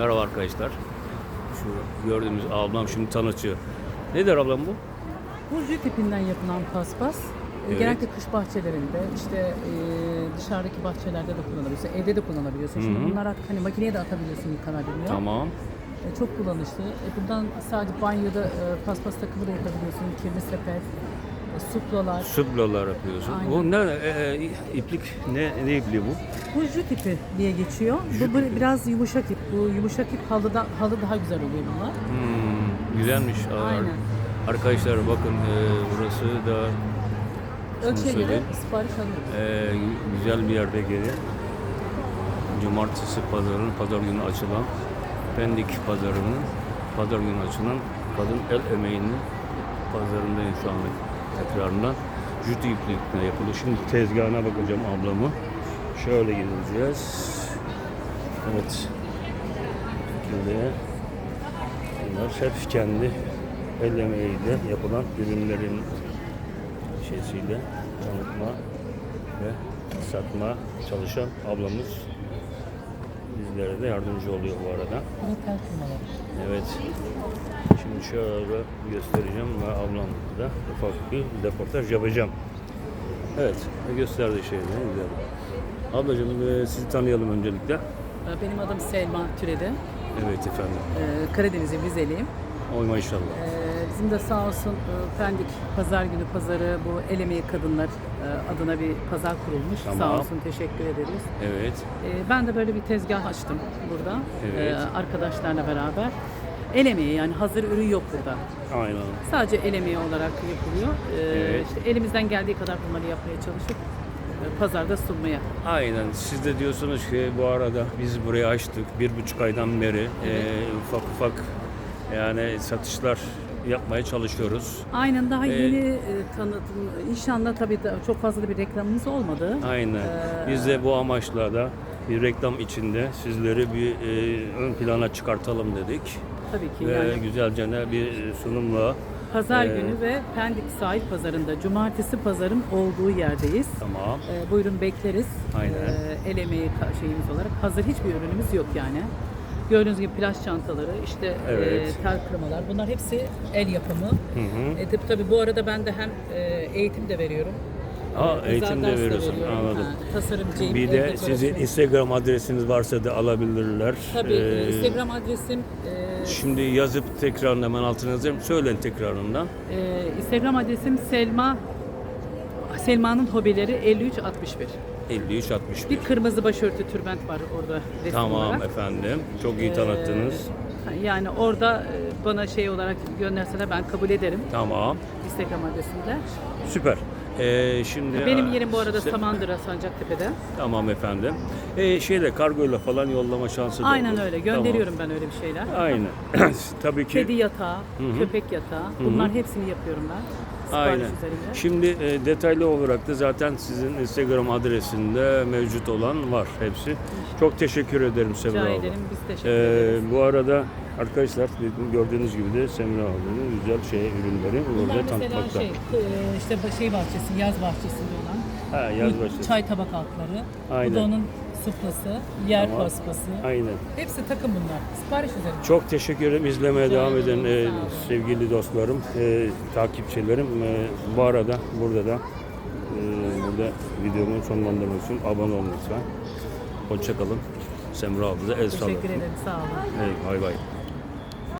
Merhaba arkadaşlar. Şu gördüğümüz ablam şimdi tanıtıyor. Nedir ablam bu? Burcu tipinden yapılan paspas e, Evet. genellikle kış bahçelerinde işte e, dışarıdaki bahçelerde de kullanabiliyorsun, evde de kullanabiliyorsun. Şimdi Hı hı. bunlar artık hani makineye de atabiliyorsun yıkanabiliyor. Tamam. E, çok kullanışlı. E, buradan sadece banyoda e, paspas takımı da yapabiliyorsun. Kirli sepet, suplalar. Süblalar yapıyorsun. Aynen. Bu ne? E, e, iplik ne, ne ipliği bu? Burcu tipi diye geçiyor. Bu bir- biraz yumuşak ip. Bu yumuşak ip halıda, halı daha güzel oluyor bunlar. Hmm, güzelmiş. Aynen. Arkadaşlar bakın e, burası da Ölçüye göre sipariş alıyoruz. e, güzel bir yerde geliyor. Cumartesi pazarının pazar günü açılan Pendik pazarının pazar günü açılan kadın el emeğinin pazarındayım şu anda tekrarından. Jüt iplikle yapılıyor. Şimdi tezgahına bakacağım ablamı. Şöyle gideceğiz. Evet. Şimdi bunlar hep kendi el emeğiyle yapılan ürünlerin şeysiyle tanıtma ve satma çalışan ablamız bizlere de yardımcı oluyor bu arada. Evet. Şimdi şöyle göstereceğim ve ablamla da ufak bir röportaj yapacağım. Evet, gösterdiği şeyler güzel. Ablacığım e, sizi tanıyalım öncelikle. E, Benim adım Selma Türedi. Evet efendim. E, Karadeniz'in Rizeliyim. Oy maşallah. Ee, Bizim de sağ olsun e, Pendik Pazar Günü Pazarı bu El Emeği Kadınlar e, adına bir pazar kurulmuş. Tamam. Sağ olsun teşekkür ederiz. Evet. Ee, Ben de böyle bir tezgah açtım burada Evet. e, arkadaşlarla beraber. El emeği yani hazır ürün yok burada. Aynen. Sadece el emeği olarak yapılıyor. Evet. işte elimizden geldiği kadar bunları yapmaya çalışıp e, pazarda sunmaya. Aynen. Siz de diyorsunuz ki bu arada biz burayı açtık. Bir buçuk aydan beri Evet. e, ufak ufak yani satışlar yapmaya çalışıyoruz. Aynen daha Ee, yeni e, tanıtım. İnşallah tabii çok fazla bir reklamımız olmadı. Aynen. Ee, Biz de bu amaçla da bir reklam içinde sizleri bir e, ön plana çıkartalım dedik. Tabii ki Ve yani. güzelce bir sunumla Pazar Ee, günü ve Pendik Sahil Pazarı'nda cumartesi pazarın olduğu yerdeyiz. tamam. Ee, buyurun bekleriz. Aynen. Ee, el emeği ka- şeyimiz olarak hazır hiçbir ürünümüz yok yani. Gördüğünüz gibi plaj çantaları, işte Evet. e, tel kırmalar bunlar hepsi el yapımı. Hı hı. E, tabii, tabii bu arada ben de hem e, eğitim de veriyorum. Aa, e, eğitim de veriyorsun, veriyorum. anladım. Ha, tasarımcıyım. Bir de sizin Instagram adresiniz varsa da alabilirler. Tabii Ee, Instagram adresim e, Şimdi yazıp tekrarını hemen altına yazayım. Söyleyin tekrarından. e, Instagram adresim Selma Selma'nın hobileri 5361. 53 61. Bir kırmızı başörtü türbent var orada resim Tamam olarak. efendim. Çok iyi Ee, tanıttınız. Yani orada e, bana şey olarak gönderseler ben kabul ederim Tamam. Instagram adresinde. Süper. Ee, şimdi Benim yerim bu arada Se- Samandıra Sancaktepe'de. Tamam efendim. Ee, şeyle kargoyla falan yollama şansı da Aynen olur. öyle gönderiyorum ben öyle bir şeyler. Tamam. Aynen. Tabii ki. Kedi yatağı, köpek yatağı bunlar hepsini yapıyorum ben. Sipariş Aynen. üzerinde. Şimdi e, detaylı olarak da zaten sizin Instagram adresinde mevcut olan var hepsi. Çok teşekkür ederim Semra Rica abla. ederim biz teşekkür Ee, ederiz. bu arada arkadaşlar gördüğünüz gibi de Semra ablanın güzel şey ürünleri Bunlar burada mesela tanıtmakta. şey, e, işte şey bahçesi, yaz bahçesinde olan Ha, yaz bu başladı. çay tabak altları. Bu Aynen. da onun suplası, yer Tamam. paspası. Aynen. Hepsi takım bunlar. Sipariş üzerinde. Çok teşekkür ederim izlemeye Rica devam eden e, sevgili dostlarım, e, takipçilerim. E, bu arada burada da e, burada videomu sonlandırmak için abone olun lütfen. Hoşçakalın. Semra abla da el sallayın. Teşekkür ederim. Sağ olun. Evet, bay bay.